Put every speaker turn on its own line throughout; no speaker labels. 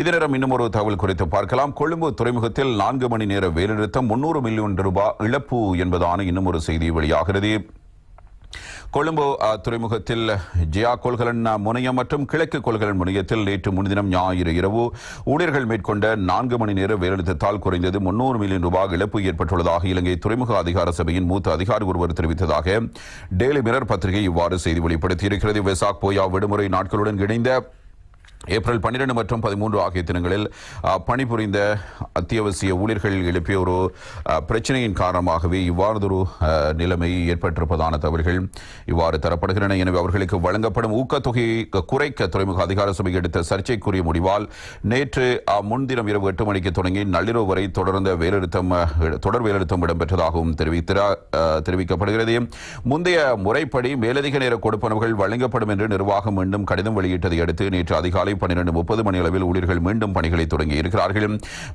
இதனிடம் இன்னும் ஒரு தகவல் குறித்து பார்க்கலாம். கொழும்பு துறைமுகத்தில் நான்கு மணி நேர வேலைநிறுத்தம் முன்னூறு மில்லியன் ரூபாய் இழப்பு என்பதான இன்னும் ஒரு செய்தி வெளியாகிறது. கொழும்பு துறைமுகத்தில் ஜியா கொள்கலன் முனையம் மற்றும் கிழக்கு கொள்கலன் முனையத்தில் நேற்று முன்தினம் ஞாயிறு இரவு ஊழியர்கள் மேற்கொண்ட நான்கு மணி நேர வேலைநிறுத்தத்தால் குறைந்தது முன்னூறு மில்லியன் ரூபாய் இழப்பு ஏற்பட்டுள்ளதாக இலங்கை துறைமுக அதிகார சபையின் மூத்த அதிகாரி ஒருவர் தெரிவித்ததாக டெய்லி மிரர் பத்திரிகை இவ்வாறு செய்தி வெளிப்படுத்தியிருக்கிறது. வெசாக் போயா விடுமுறை நாட்களுடன் இணைந்த ஏப்ரல் பன்னிரெண்டு மற்றும் பதிமூன்று ஆகிய தினங்களில் பணிபுரிந்த அத்தியாவசிய ஊழியர்கள் எழுப்பிய ஒரு பிரச்சனையின் காரணமாகவே இவ்வாறதொரு நிலைமை ஏற்பட்டிருப்பதான தவறுகள் இவ்வாறு தரப்படுகின்றன. எனவே அவர்களுக்கு வழங்கப்படும் ஊக்கத்தொகையை குறைக்க துறைமுக அதிகார சபை எடுத்த சர்ச்சைக்குரிய முடிவால் நேற்று முன்தினம் இரவு எட்டு மணிக்கு தொடங்கி நள்ளிரவு வரை தொடர்ந்த வேலிருத்தம் தொடர் வேலிருத்தம் இடம்பெற்றதாகவும் தெரிவிக்கப்படுகிறது. முந்தைய முறைப்படி மேலதிக நேர கொடுப்பனவுகள் வழங்கப்படும் என்று நிர்வாகம் மீண்டும் கடிதம் வெளியிட்டதை அடுத்து நேற்று அதிகாலை பன்னிரண்டு முப்பது மணி அளவில் ஊழியர்கள் மீண்டும் பணிகளை தொடங்கி இருக்கிறார்கள்.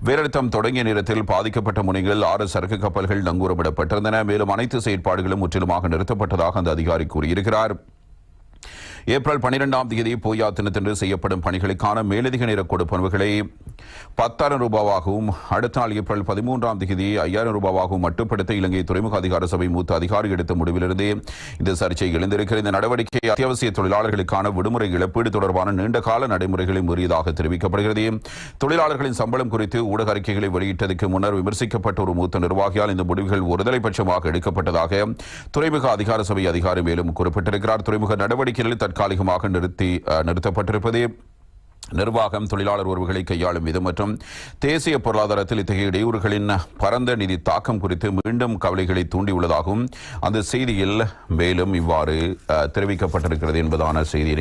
வேலைநிறுத்தம் தொடங்கிய நேரத்தில் பாதிக்கப்பட்ட முனைகளில் ஆறு சரக்கு கப்பல்கள் நங்கூரமிடப்பட்டிருந்தன. மேலும் அனைத்து செயற்பாடுகளும் முற்றிலுமாக நிறுத்தப்பட்டதாக அந்த அதிகாரி கூறியிருக்கிறார். ஏப்ரல் பனிரெண்டாம் தேதி போயா தினத்தன்று செய்யப்படும் பணிகளுக்கான மேலதிக நேர கொடுப்பனவுகளை பத்தாயிரம் ரூபாவாகவும் அடுத்த நாள் ஏப்ரல் பதிமூன்றாம் தேதி ஐயாயிரம் ரூபாவாகவும் மட்டுப்படுத்த இலங்கை துறைமுக அதிகார சபை மூத்த அதிகாரி எடுத்த முடிவிலிருந்து இந்த சர்ச்சை எழுந்திருக்கிற இந்த நடவடிக்கை அத்தியாவசிய தொழிலாளர்களுக்கான விடுமுறை இழப்பீடு தொடர்பான நீண்ட கால நடைமுறைகளை மீறியதாக தெரிவிக்கப்படுகிறது. தொழிலாளர்களின் சம்பளம் குறித்து ஊடக அறிக்கைகளை வெளியிட்டதற்கு முன்னர் விமர்சிக்கப்பட்ட ஒரு மூத்த நிர்வாகியால் இந்த முடிவுகள் ஒருதலை பட்சமாக எடுக்கப்பட்டதாக துறைமுக அதிகார சபை அதிகாரி மேலும் குறிப்பிட்டிருக்கிறார். துறைமுக நடவடிக்கைகளில் தற்காலிகமாக நிறுத்தி நிறுத்தப்பட்டிருப்பது. நிர்வாகம் தொழிலாளர் உறவுகளை கையாளும் விதம் மற்றும் தேசிய பொருளாதாரத்தில் இத்தகைய இடையூறுகளின் பரந்த நிதி தாக்கம் குறித்து மீண்டும் கவலைகளை தூண்டியுள்ளதாகவும் அந்த செய்தியில் மேலும் இவ்வாறு தெரிவிக்கப்பட்டிருக்கிறது என்பதான செய்தியினை